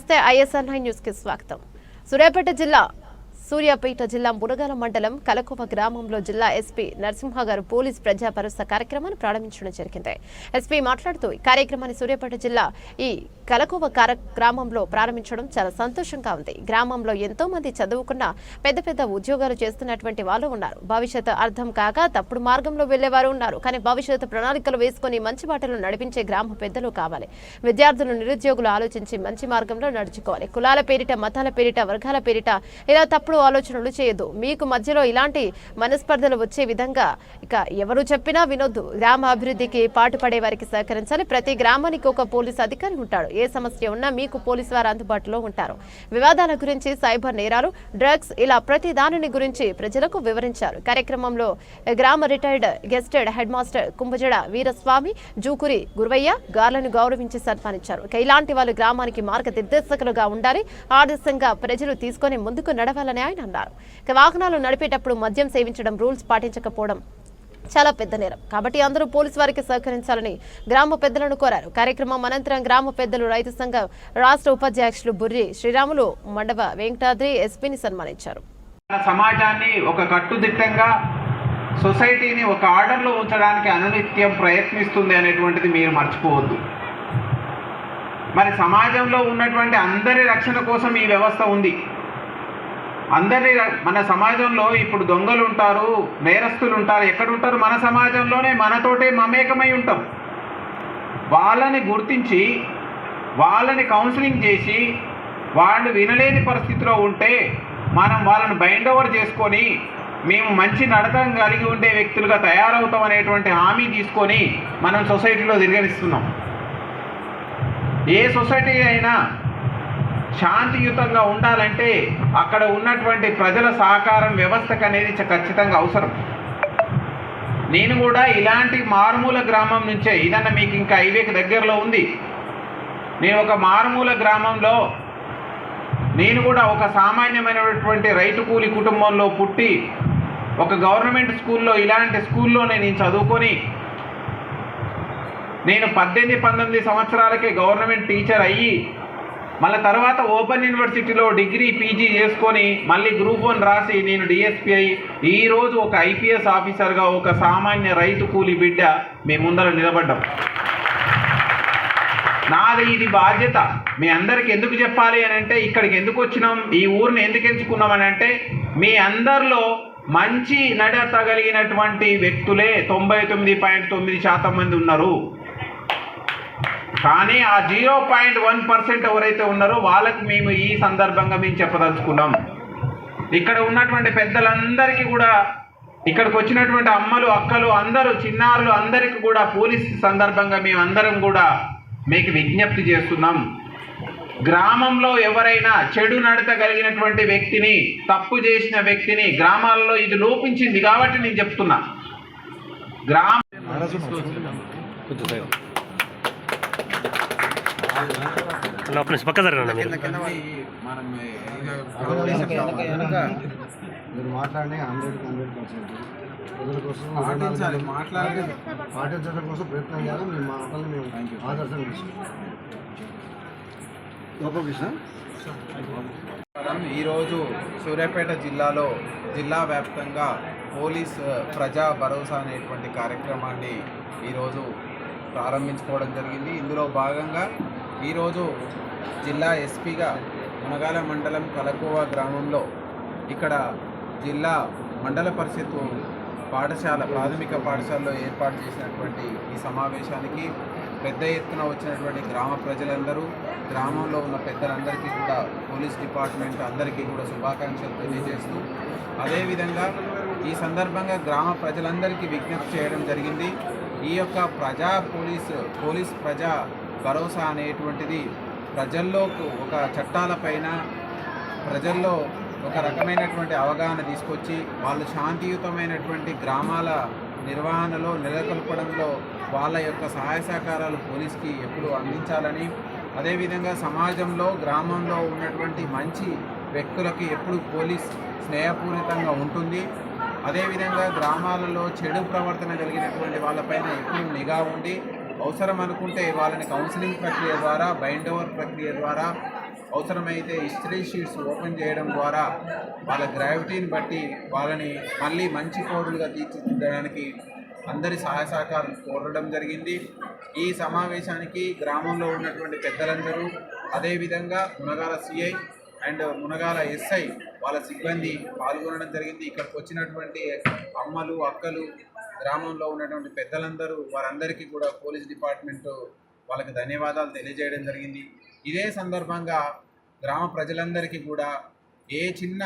నమస్తే ISR nine news కి స్వాగతం సూర్యాపేట జిల్లా సూర్యాపేట జిల్లా మునగాల మండలం కలకువ గ్రామంలో జిల్లా ఎస్పీ నరసింహ గారు పోలీస్ ప్రజా భరోసా కార్యక్రమాన్ని ప్రారంభించడం జరిగింది. ఎస్పీ మాట్లాడుతూ ఈ కార్యక్రమాన్ని సూర్యాపేట జిల్లా ఈ కలకువ గ్రామంలో ప్రారంభించడం చాలా సంతోషంగా ఉంది. గ్రామంలో ఎంతో మంది చదువుకున్న పెద్ద పెద్ద ఉద్యోగాలు చేస్తున్నటువంటి వాళ్ళు ఉన్నారు. భవిష్యత్తు అర్థం కాక తప్పుడు మార్గంలో వెళ్ళేవారు ఉన్నారు. కానీ భవిష్యత్తు ప్రణాళికలు వేసుకొని మంచి బాటలు నడిపించే గ్రామ పెద్దలు కావాలి. విద్యార్థులు నిరుద్యోగులు ఆలోచించి మంచి మార్గంలో నడుచుకోవాలి. కులాల పేరిట మతాల పేరిట వర్గాల పేరిట ఇలా తప్పుడు ఆలోచనలు చేయదు మీకు మధ్యలో ఇలాంటి మనస్పర్ధలు వచ్చే విధంగా ఇక ఎవరు చెప్పినా వినొద్దు. గ్రామ అభివృద్ధికి పాటుపడే వారికి సహకరించాలి. ప్రతి గ్రామానికి ఒక పోలీస్ అధికారి ఉంటాడు. ఏ సమస్య ఉన్నా మీకు పోలీసు వారు అందుబాటులో ఉంటారు. వివాదాల గురించి సైబర్ నేరాలు డ్రగ్స్ ఇలా ప్రతి దానిని గురించి ప్రజలకు వివరించారు. కార్యక్రమంలో గ్రామ retired gazetted head master Kumbhajada Veeraswamy Jukuri Guruvayya గార్లను గౌరవించి సన్మానించారు. ఇలాంటి వాళ్ళు గ్రామానికి మార్గనిర్దేశకులుగా ఉండాలి. ఆదర్శంగా ప్రజలు తీసుకొని ముందుకు నడవాలని ఆయన అన్నారు. ఇక వాహనాలు నడిపేటప్పుడు మద్యం సేవించడం రూల్స్ పాటించకపోవడం చాలా పెద్ద నేరం. కాబట్టి అందరూ పోలీసు వారికి సహకరించాలని గ్రామ పెద్దలను కోరారు. కార్యక్రమం అనంతరం గ్రామ పెద్దలు రైతు సంఘం రాష్ట్ర ఉపాధ్యక్షులు బుర్రి శ్రీరాములు మండవ వెంకటాద్రి ఎస్పీని సన్మానించారు. మన సమాజాన్ని ఒక కట్టుదిట్టంగా సొసైటీని ఒక ఆర్డర్లో ఉంచడానికి అనునిత్యం ప్రయత్నిస్తుంది అనేటువంటిది మీరు మర్చిపోవద్దు. మరి సమాజంలో ఉన్నటువంటి అందరి రక్షణ కోసం ఈ వ్యవస్థ ఉంది. అందరి మన సమాజంలో ఇప్పుడు దొంగలు ఉంటారు నేరస్తులు ఉంటారు ఎక్కడుంటారు? మన సమాజంలోనే మనతోటే మమేకమై ఉంటాం. వాళ్ళని గుర్తించి వాళ్ళని కౌన్సిలింగ్ చేసి వాళ్ళు వినలేని పరిస్థితిలో ఉంటే మనం వాళ్ళని బైండ్ ఓవర్ చేసుకొని మేము మంచి నడతం కలిగి ఉండే వ్యక్తులుగా తయారవుతాం అనేటువంటి హామీ తీసుకొని మనం సొసైటీలో తిరగనిస్తున్నాం. ఏ సొసైటీ అయినా శాంతియుతంగా ఉండాలంటే అక్కడ ఉన్నటువంటి ప్రజల సహకారం వ్యవస్థకు అనేది ఖచ్చితంగా అవసరం. నేను కూడా ఇలాంటి మారుమూల గ్రామం నుంచే ఇదన్న మీకు ఇంకా హైవేకి దగ్గరలో ఉంది. నేను ఒక మారుమూల గ్రామంలో నేను కూడా ఒక సామాన్యమైనటువంటి రైతు కూలి కుటుంబంలో పుట్టి ఒక గవర్నమెంట్ స్కూల్లో ఇలాంటి స్కూల్లోనే నేను చదువుకొని నేను పద్దెనిమిది పంతొమ్మిది సంవత్సరాలకే గవర్నమెంట్ టీచర్ అయ్యి మళ్ళీ తర్వాత ఓపెన్ యూనివర్సిటీలో డిగ్రీ పీజీ చేసుకొని మళ్ళీ గ్రూప్ వన్ రాసి నేను డిఎస్పీ అయ్యి ఈరోజు ఒక ఐపీఎస్ ఆఫీసర్గా ఒక సామాన్య రైతు కూలి బిడ్డ మీ ముందర నిలబడ్డాం. నాది ఇది బాధ్యత. మీ అందరికి ఎందుకు చెప్పాలి అని అంటే ఇక్కడికి ఎందుకు వచ్చినాం? ఈ ఊరిని ఎందుకు ఎంచుకున్నాం అని అంటే మీ అందరిలో మంచి నడతగలిగినటువంటి వ్యక్తులే తొంభై తొమ్మిది పాయింట్ తొమ్మిది శాతం మంది ఉన్నారు. కానీ ఆ జీరో పాయింట్ వన్ పర్సెంట్ ఎవరైతే ఉన్నారో వాళ్ళకి మేము ఈ సందర్భంగా మేము చెప్పదలుచుకున్నాం. ఇక్కడ ఉన్నటువంటి పెద్దలందరికీ కూడా ఇక్కడికి వచ్చినటువంటి అమ్మలు అక్కలు అందరూ చిన్నారులు అందరికీ కూడా పోలీస్ సందర్భంగా మేము అందరం కూడా మీకు విజ్ఞప్తి చేస్తున్నాం. గ్రామంలో ఎవరైనా చెడు నడత కలిగినటువంటి వ్యక్తిని తప్పు చేసిన వ్యక్తిని గ్రామాల్లో ఇది లోపించింది కాబట్టి నేను చెప్తున్నా. గ్రామ ఒక నిమిషం పక్క జరగండి మీరు మీరు. మాట్లాడి హండ్రెడ్ హండ్రెడ్ పర్సెంట్ ప్రజల కోసం పాటించాలి, మాట్లాడి- పాటించడం కోసం ప్రయత్నం చేయాలి. మీ మాటలు మేము ఆదర్శం తీసుకుంటాం గోపకృష్ణ. మనం ఈరోజు సూర్యాపేట జిల్లాలో జిల్లా వ్యాప్తంగా పోలీస్ ప్రజా భరోసా అనేటువంటి కార్యక్రమాన్ని ఈరోజు ప్రారంభించుకోవడం జరిగింది. ఇందులో భాగంగా ఈరోజు జిల్లా ఎస్పీగా మునగాల మండలం కలకోవ గ్రామంలో ఇక్కడ జిల్లా మండల పరిషత్ పాఠశాల ప్రాథమిక పాఠశాలలో ఏర్పాటు చేసినటువంటి ఈ సమావేశానికి పెద్ద ఎత్తున వచ్చినటువంటి గ్రామ ప్రజలందరూ గ్రామంలో ఉన్న పెద్దలందరికీ కూడా పోలీస్ డిపార్ట్మెంట్ అందరికీ కూడా శుభాకాంక్షలు తెలియజేస్తూ అదేవిధంగా ఈ సందర్భంగా గ్రామ ప్రజలందరికీ విజ్ఞప్తి చేయడం జరిగింది. ఈ యొక్క ప్రజా పోలీస్ పోలీస్ ప్రజా భరోసా అనేటువంటిది ప్రజల్లో ఒక చట్టాలపైన ప్రజల్లో ఒక రకమైనటువంటి అవగాహన తీసుకొచ్చి వాళ్ళు శాంతియుతమైనటువంటి గ్రామాల నిర్వహణలో నెలకొల్పడంలో వాళ్ళ యొక్క సహాయ సహకారాలు పోలీస్కి ఎప్పుడు అందించాలని అదేవిధంగా సమాజంలో గ్రామంలో ఉన్నటువంటి మంచి వ్యక్తులకి ఎప్పుడు పోలీస్ స్నేహపూరితంగా ఉంటుంది. అదేవిధంగా గ్రామాలలో చెడు ప్రవర్తన కలిగినటువంటి వాళ్ళపైన ఎప్పుడు నిఘా ఉండి అవసరం అనుకుంటే వాళ్ళని కౌన్సిలింగ్ ప్రక్రియ ద్వారా బైండ్ ఓవర్ ప్రక్రియ ద్వారా అవసరమైతే హిస్టరీ షీట్స్ ఓపెన్ చేయడం ద్వారా వాళ్ళ గ్రావిటీని బట్టి వాళ్ళని మళ్ళీ మంచి పౌరులుగా తీర్చిదిద్దడానికి అందరి సహాయ సహకారం కోరడం జరిగింది. ఈ సమావేశానికి గ్రామంలో ఉన్నటువంటి పెద్దలందరూ అదేవిధంగా Munagala CI and Munagala SI వాళ్ళ సిబ్బంది పాల్గొనడం జరిగింది. ఇక్కడికి వచ్చినటువంటి అమ్మలు అక్కలు గ్రామంలో ఉన్నటువంటి పెద్దలందరూ వారందరికీ కూడా పోలీస్ డిపార్ట్మెంట్ వాళ్ళకి ధన్యవాదాలు తెలియజేయడం జరిగింది. ఇదే సందర్భంగా గ్రామ ప్రజలందరికీ కూడా ఏ చిన్న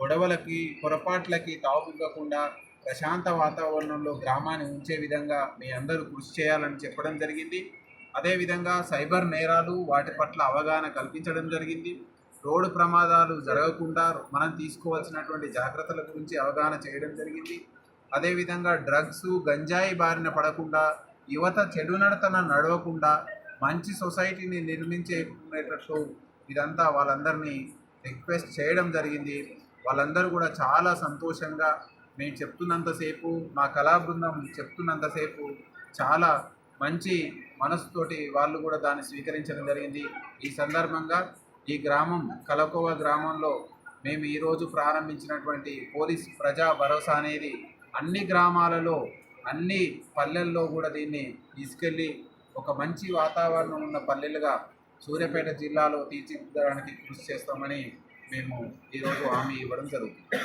గొడవలకి పొరపాట్లకి తావుకుండా ప్రశాంత వాతావరణంలో గ్రామాన్ని ఉంచే విధంగా మీ అందరూ కృషి చేయాలని చెప్పడం జరిగింది. అదేవిధంగా సైబర్ నేరాలు వాటి పట్ల అవగాహన కల్పించడం జరిగింది. రోడ్డు ప్రమాదాలు జరగకుండా మనం తీసుకోవాల్సినటువంటి జాగ్రత్తల గురించి అవగాహన చేయడం జరిగింది. అదేవిధంగా డ్రగ్స్ గంజాయి బారిన పడకుండా యువత చెడు నడతన నడవకుండా మంచి సొసైటీని నిర్మించేటట్టు ఇదంతా వాళ్ళందరినీ రిక్వెస్ట్ చేయడం జరిగింది. వాళ్ళందరూ కూడా చాలా సంతోషంగా మేము చెప్తున్నంతసేపు మా కళా బృందం చెప్తున్నంతసేపు చాలా మంచి మనసుతోటి వాళ్ళు కూడా దాన్ని స్వీకరించడం జరిగింది. ఈ సందర్భంగా ఈ గ్రామం కలకోవ గ్రామంలో మేము ఈరోజు ప్రారంభించినటువంటి పోలీస్ ప్రజా భరోసా అనేది అన్ని గ్రామాలలో అన్ని పల్లెల్లో కూడా దీన్ని తీసుకెళ్ళి ఒక మంచి వాతావరణం ఉన్న పల్లెలుగా సూర్యాపేట జిల్లాలో తీర్చిదిద్దడానికి కృషి చేస్తామని మేము ఈరోజు హామీ ఇవ్వడం జరుగుతుంది.